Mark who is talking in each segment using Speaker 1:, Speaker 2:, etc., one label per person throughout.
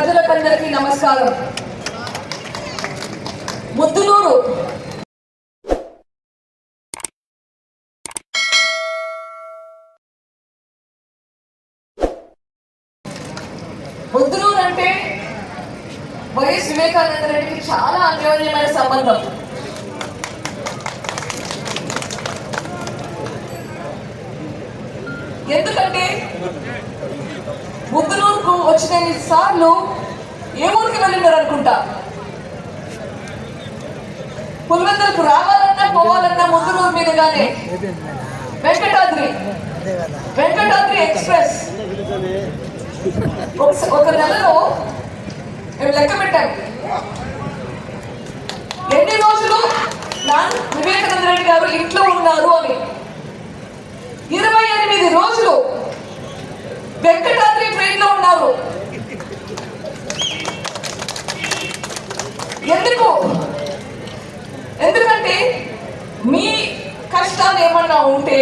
Speaker 1: ప్రజలకందరికీ నమస్కారం. ముద్దునూరు. ముద్దునూరు అంటే వైఎస్ వివేకానంద రెడ్డికి చాలా అన్యోన్యమైన సంబంధం. ఎందుకంటే ముగ్గురు ముద్దునూరుకు వచ్చిన సార్లు ఏ ఊరికి వెళ్ళినారు అనుకుంటా? పులివెందులకు రావాలన్నా పోవాలన్నా మీద మీదుగానే. వెంకటాద్రి. వెంకటాద్రి ఎక్స్ప్రెస్. ఒక- నెలలో మేము లెక్క పెట్టాం. ఎన్ని రోజులు నాన్ వివేకానంద రెడ్డి గారు ఇంట్లో ఉన్నారు అని. ఇరవై ఎనిమిది రోజులు వెంకటాద్రి ట్రైన్లో ఉన్నారు. ఎందుకు? ఎందుకంటే మీ కష్టాలు ఏమన్నా ఉంటే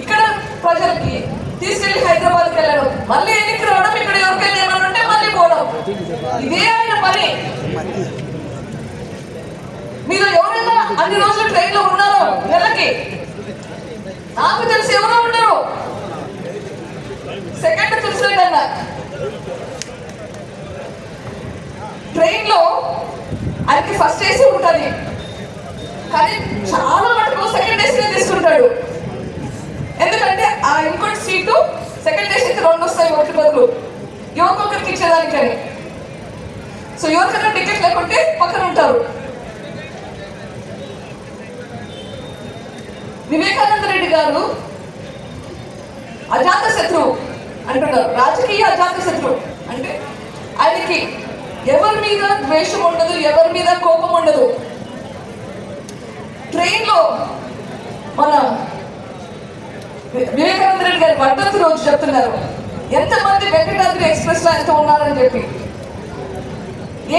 Speaker 1: ఇక్కడ ప్రజలకి తీసుకెళ్ళి హైదరాబాద్కి వెళ్ళడం మళ్ళీ ఎన్నిక రావడం ఇక్కడ ఎవరికైనా ఏమైనా ఉంటే మళ్ళీ పోవడం. ఇదే ఆయన పని. మీరు ఎవరైనా అన్ని రోజులు ట్రైన్లో ఉన్నారో నెలకి? నాకు తెలుసు ఎవరో ఉండరు సెకండ్ తెలిసినట్టన్నా ట్రైన్లో ఆయనకి ఫస్ట్ ఏసీ ఉంటుంది. కానీ చాలా మటుకు సెకండ్ ఏసీ తీసుకుంటాడు. ఎందుకంటే ఆ ఇంకోటి సీటు సెకండ్ ఏసీ రెండు వస్తాయి ఒకటి బదులు. ఎవరికొకరికి ఇచ్చేదానికని. సో ఎవరికైనా టికెట్ లేకుంటే పక్కన ఉంటారు. వివేకానంద రెడ్డి గారు అజాత శత్రువు అంటున్నారు. రాజకీయ అజాత శత్రువు అంటే ఆయనకి ఎవరి మీద ద్వేషం ఉండదు ఎవరి మీద కోపం ఉండదు. ట్రైన్లో మన వివేకానంద రెడ్డి గారి వర్ధంతి రోజు చెప్తున్నారు. ఎంతమంది వెంకటాద్రి ఎక్స్ప్రెస్లో ఎంత ఉన్నారని చెప్పి.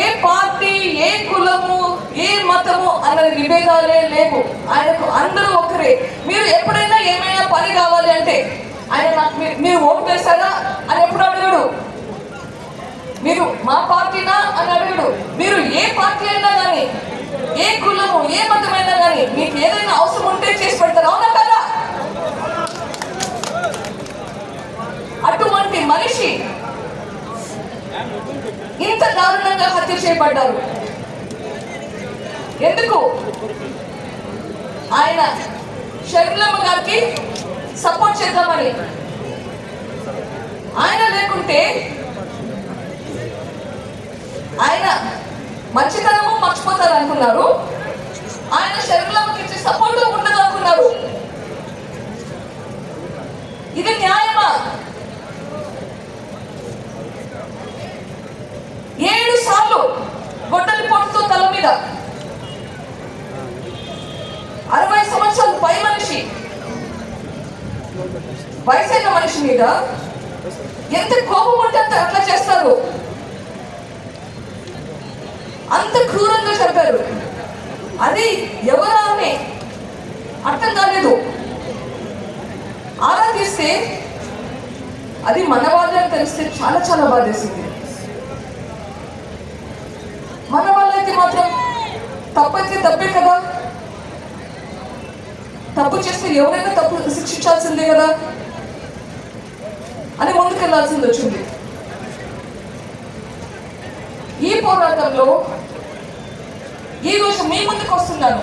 Speaker 1: ఏ పార్టీ ఏ కులము ఏ మతము అన్నది విభేదాలే లేవు. ఆయనకు అందరూ ఒకరే మీరు ఎప్పుడైనా ఏమైనా పని కావాలి అంటే ఆయన నాకు మీరు ఓటు వేశారా మీరు మా పార్టీనా అని అడగడు. మీరు ఏ పార్టీ అయినా కానీ ఏ కులము ఏ మతమైనా కానీ మీకు ఏదైనా అవసరం ఉంటే చేసి పెడతారు. అవునా కదా? అటువంటి మనిషి ఇంత దారుణంగా హత్య చేయబడ్డారు. ఎందుకు? ఆయన షర్మిలమ్మ గారికి సపోర్ట్ చేద్దామని. ఆయన లేకుంటే ఆయన మంచితనము మర్చిపోతారు అనుకున్నారు. ఆయన శరీరంలోకి ఇచ్చే సపోర్ట్ ఉండదు అనుకున్నారు. ఇది న్యాయమా? ఏడు సార్లు గొడ్డలి పొట్టుతో తల మీద. అరవై సంవత్సరాలు పై మనిషి. వయసైన మనిషి మీద ఎంత కోపం ఉంటే అంత అట్లా చేస్తారు. అంత క్రూరంగా చెప్పారు అది ఎవరా అని అర్థం కాలేదు. ఆరాధిస్తే తీస్తే అది మన వాళ్ళని తెలిస్తే చాలా చాలా బాధేసింది. మన వాళ్ళైతే మాత్రం తప్పైతే తప్పే కదా. తప్పు చేస్తే ఎవరైనా తప్పు శిక్షించాల్సిందే కదా అని ముందుకెళ్ళాల్సింది వచ్చింది. ఈ పోరాటంలో ఈ రోజు మీ ముందుకు వస్తున్నాను.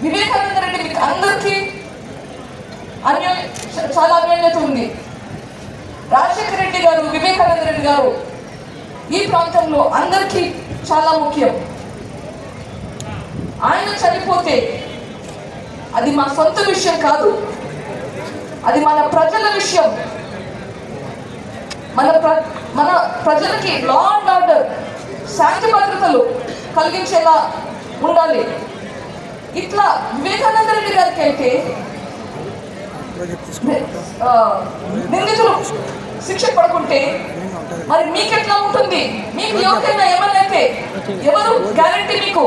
Speaker 1: వివేకానంద రెడ్డి మీకు అందరికీ అన్యోన్య చాలా అన్యోన్యత ఉంది. రాజశేఖర రెడ్డి గారు వివేకానంద రెడ్డి గారు ఈ ప్రాంతంలో అందరికీ చాలా ముఖ్యం. ఆయన చనిపోతే అది మా సొంత విషయం కాదు. అది మన ప్రజల విషయం. మన ప్ర మన ప్రజలకి లా అండ్ ఆర్డర్ శాంతి భద్రతలు కలిగించేలా ఉండాలి. ఇట్లా వివేకానంద రెడ్డి గారికి అయితే నిందితులు శిక్ష పడుకుంటే మరి మీకెట్లా ఉంటుంది? మీకు ఎవరికైనా ఏమన్నా అయితే ఎవరు గ్యారంటీ మీకు?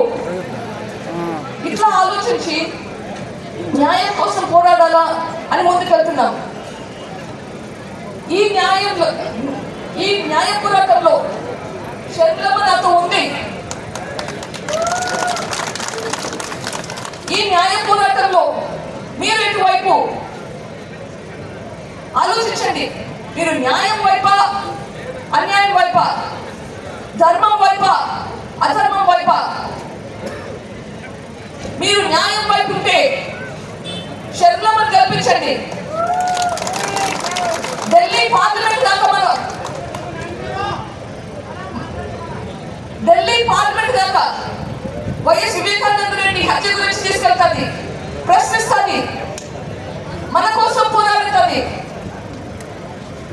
Speaker 1: ఇట్లా ఆలోచించి న్యాయం కోసం పోరాడాలా అని ముందుకెళ్తున్నాం. ఈ న్యాయంలో ఈ న్యాయ పోరాటంలో షర్మిలమ్మ నాతో ఉంది ఈ న్యాయ పోరాటంలో మీరు ఎటువైపు ఆలోచించండి మీరు న్యాయం వైపా అన్యాయం వైపా ధర్మం వైపా అధర్మం వైపా? మీరు న్యాయం వైపు ఉంటే షర్లమని కల్పించండి ఢిల్లీ పార్లమెంట్ దాకా మనం. ఢిల్లీ పార్లమెంట్ దాకా వైఎస్ వివేకానంద రెడ్డి హత్య గురించి తీసుకెళ్తుంది ప్రశ్నిస్తుంది. మన కోసం పోరాడుతుంది.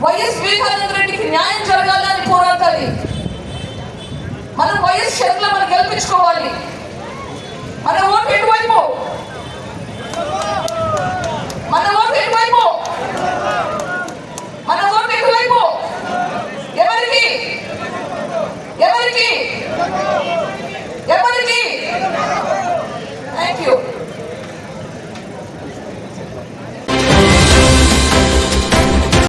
Speaker 1: వైఎస్ వివేకానంద రెడ్డికి న్యాయం జరగాలని పోరాడుతుంది మనం వైఎస్ షర్ల మనం గెలిపించుకోవాలి. మన ఓటు ఎటువైపు?